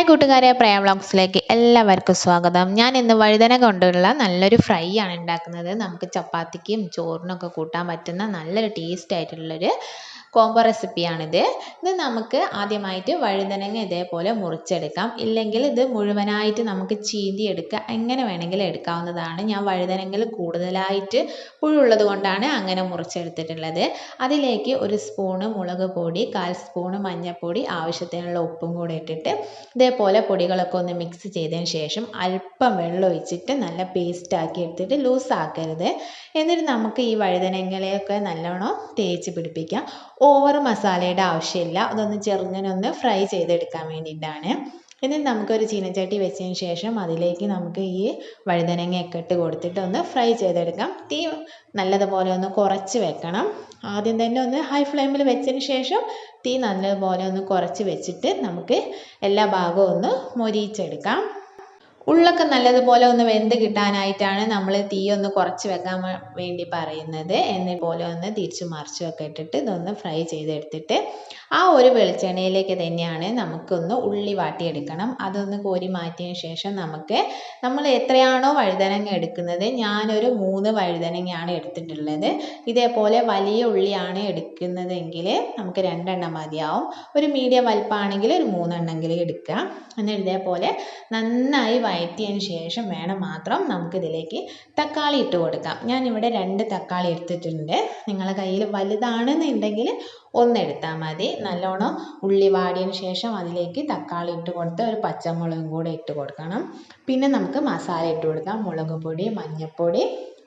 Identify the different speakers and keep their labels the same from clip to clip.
Speaker 1: Hi കൂട്ടുകാരെ പ്രയ വ്ളോഗ്സിലേക്ക് എല്ലാവർക്കും സ്വാഗതം. ഞാൻ ഇന്ന് വഴുതന കൊണ്ടുള്ള നല്ലൊരു ഫ്രൈ ആണ് ഉണ്ടാക്കുന്നത്. നമുക്ക് ചപ്പാത്തിക്കും ചോറിനൊക്കെ കൂട്ടാൻ പറ്റുന്ന നല്ലൊരു ടേസ്റ്റ് ആയിട്ടുള്ളൊരു കോംബോ റെസിപ്പിയാണിത് ഇത് നമുക്ക് ആദ്യമായിട്ട് വഴുതനങ്ങ ഇതേപോലെ മുറിച്ചെടുക്കാം. ഇല്ലെങ്കിൽ ഇത് മുഴുവനായിട്ട് നമുക്ക് ചീന്തി എടുക്കുക എങ്ങനെ വേണമെങ്കിലും എടുക്കാവുന്നതാണ്. ഞാൻ വഴുതനങ്ങയിൽ കൂടുതലായിട്ട് പുഴുള്ളത് കൊണ്ടാണ് അങ്ങനെ മുറിച്ചെടുത്തിട്ടുള്ളത്. അതിലേക്ക് ഒരു സ്പൂണ് മുളക് പൊടി കാൽ സ്പൂണ് മഞ്ഞൾപ്പൊടി ആവശ്യത്തിനുള്ള ഉപ്പും കൂടി ഇട്ടിട്ട് ഇതേപോലെ പൊടികളൊക്കെ ഒന്ന് മിക്സ് ചെയ്തതിന് ശേഷം അല്പം വെള്ളം ഒഴിച്ചിട്ട് നല്ല പേസ്റ്റ് ആക്കി എടുത്തിട്ട് ലൂസ് ആക്കരുത്. എന്നിട്ട് നമുക്ക് ഈ വഴുതനങ്ങയൊക്കെ നല്ലോണം തേച്ച് പിടിപ്പിക്കാം. ഓവർ മസാലയുടെ ആവശ്യമില്ല. അതൊന്ന് ചെറുങ്ങനെ ഒന്ന് ഫ്രൈ ചെയ്തെടുക്കാൻ വേണ്ടിയിട്ടാണ്. എന്നിട്ട് നമുക്കൊരു ചീനച്ചട്ടി വെച്ചതിന് ശേഷം അതിലേക്ക് നമുക്ക് ഈ വഴുതനങ്ങയൊക്കെ ഇട്ട് കൊടുത്തിട്ട് ഒന്ന് ഫ്രൈ ചെയ്തെടുക്കാം. തീ നല്ലതുപോലെ ഒന്ന് കുറച്ച് വെക്കണം. ആദ്യം തന്നെ ഒന്ന് ഹൈ ഫ്ലെയിമിൽ വെച്ചതിന് ശേഷം തീ നല്ലതുപോലെ ഒന്ന് കുറച്ച് വെച്ചിട്ട് നമുക്ക് എല്ലാ ഭാഗവും ഒന്ന് മൊരിയിച്ചെടുക്കാം. ഉള്ളൊക്കെ നല്ലതുപോലെ ഒന്ന് വെന്ത് കിട്ടാനായിട്ടാണ് നമ്മൾ തീ ഒന്ന് കുറച്ച് വെക്കാൻ വേണ്ടി പറയുന്നത്. എന്നെ പോലെ ഒന്ന് തിരിച്ചു മറിച്ചും ഒക്കെ ഇട്ടിട്ട് ഇതൊന്ന് ഫ്രൈ ചെയ്തെടുത്തിട്ട് ആ ഒരു വെളിച്ചെണ്ണയിലേക്ക് തന്നെയാണ് നമുക്കൊന്ന് ഉള്ളി വാട്ടിയെടുക്കണം. അതൊന്ന് കോരി മാറ്റിയതിന് ശേഷം നമുക്ക് നമ്മൾ എത്രയാണോ വഴുതനങ്ങ എടുക്കുന്നത് ഞാനൊരു മൂന്ന് വഴുതനങ്ങയാണ് എടുത്തിട്ടുള്ളത്. ഇതേപോലെ വലിയ ഉള്ളിയാണ് എടുക്കുന്നതെങ്കിൽ നമുക്ക് രണ്ടെണ്ണം മതിയാവും. ഒരു മീഡിയം വലിപ്പമാണെങ്കിൽ ഒരു മൂന്നെണ്ണമെങ്കിലും എടുക്കുക. എന്നിട്ട് ഇതേപോലെ നന്നായി വഴറ്റിയതിന് ശേഷം വേണം മാത്രം നമുക്കിതിലേക്ക് തക്കാളി ഇട്ട് കൊടുക്കാം. ഞാനിവിടെ രണ്ട് തക്കാളി എടുത്തിട്ടുണ്ട്. നിങ്ങളുടെ കയ്യിൽ വലുതാണെന്നുണ്ടെങ്കിൽ ഒന്നെടുത്താൽ മതി. നല്ലോണം ഉള്ളി വാടിയതിന് ശേഷം അതിലേക്ക് തക്കാളി ഇട്ട് കൊടുത്ത് ഒരു പച്ചമുളകും കൂടെ ഇട്ട് കൊടുക്കണം. പിന്നെ നമുക്ക് മസാല ഇട്ട് കൊടുക്കാം. മുളക് പൊടി മഞ്ഞൾപ്പൊടി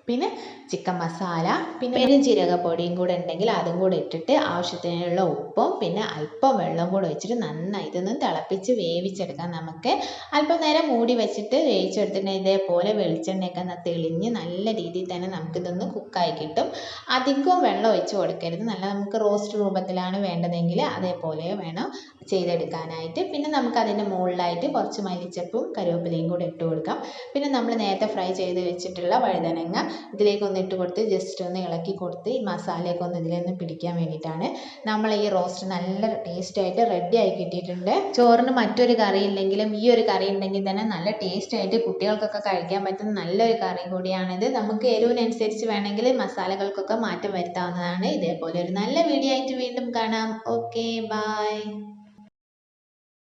Speaker 1: പിന്നെ ചിക്കൻ മസാല പിന്നെ പെരുംജീരകപ്പൊടിയും കൂടെ ഉണ്ടെങ്കിൽ അതും കൂടെ ഇട്ടിട്ട് ആവശ്യത്തിനുള്ള ഉപ്പും പിന്നെ അല്പം വെള്ളം കൂടെ വെച്ചിട്ട് നന്നായി ഇതൊന്ന് തിളപ്പിച്ച് വേവിച്ചെടുക്കാം നമുക്ക്. അല്പം നേരം മൂടി വെച്ചിട്ട് വേവിച്ചെടുത്തിട്ട് ഇതേപോലെ വെളിച്ചെണ്ണയൊക്കെ തെളിഞ്ഞ് നല്ല രീതിയിൽ തന്നെ നമുക്കിതൊന്ന് കുക്കായി കിട്ടും. അധികം വെള്ളം ഒഴിച്ച് കൊടുക്കരുത്. നല്ല നമുക്ക് റോസ്റ്റ് രൂപത്തിലാണ് വേണ്ടതെങ്കിൽ അതേപോലെ വേണം ചെയ്തെടുക്കാനായിട്ട്. പിന്നെ നമുക്ക് അതിന്റെ മുകളിലായിട്ട് കുറച്ച് മല്ലിച്ചപ്പും കറിവേപ്പിലയും കൂടെ ഇട്ട് കൊടുക്കാം. പിന്നെ നമ്മൾ നേരത്തെ ഫ്രൈ ചെയ്ത് വെച്ചിട്ടുള്ള വഴുതനങ്ങ ഇതിലേക്ക് ഒന്ന് ഇട്ട് കൊടുത്ത് ജസ്റ്റ് ഒന്ന് ഇളക്കി കൊടുത്ത് ഈ മസാലയൊക്കെ ഒന്ന് ഇതിലൊന്ന് പിടിക്കാൻ വേണ്ടിയിട്ടാണ്. നമ്മൾ ഈ റോസ്റ്റ് നല്ല ടേസ്റ്റ് ആയിട്ട് റെഡി ആയി കിട്ടിയിട്ടുണ്ട്. ചോറിന് മറ്റൊരു കറി ഇല്ലെങ്കിലും ഈ ഒരു കറി ഉണ്ടെങ്കിൽ തന്നെ നല്ല ടേസ്റ്റ് ആയിട്ട് കുട്ടികൾക്കൊക്കെ കഴിക്കാൻ പറ്റുന്ന നല്ലൊരു കറി കൂടിയാണിത്. നമുക്ക് എരിവിനനുസരിച്ച് വേണമെങ്കിൽ മസാലകൾക്കൊക്കെ മാറ്റം വരുത്താവുന്നതാണ്. ഇതേപോലെ ഒരു നല്ല വീഡിയോ ആയിട്ട് വീണ്ടും കാണാം. Okay bye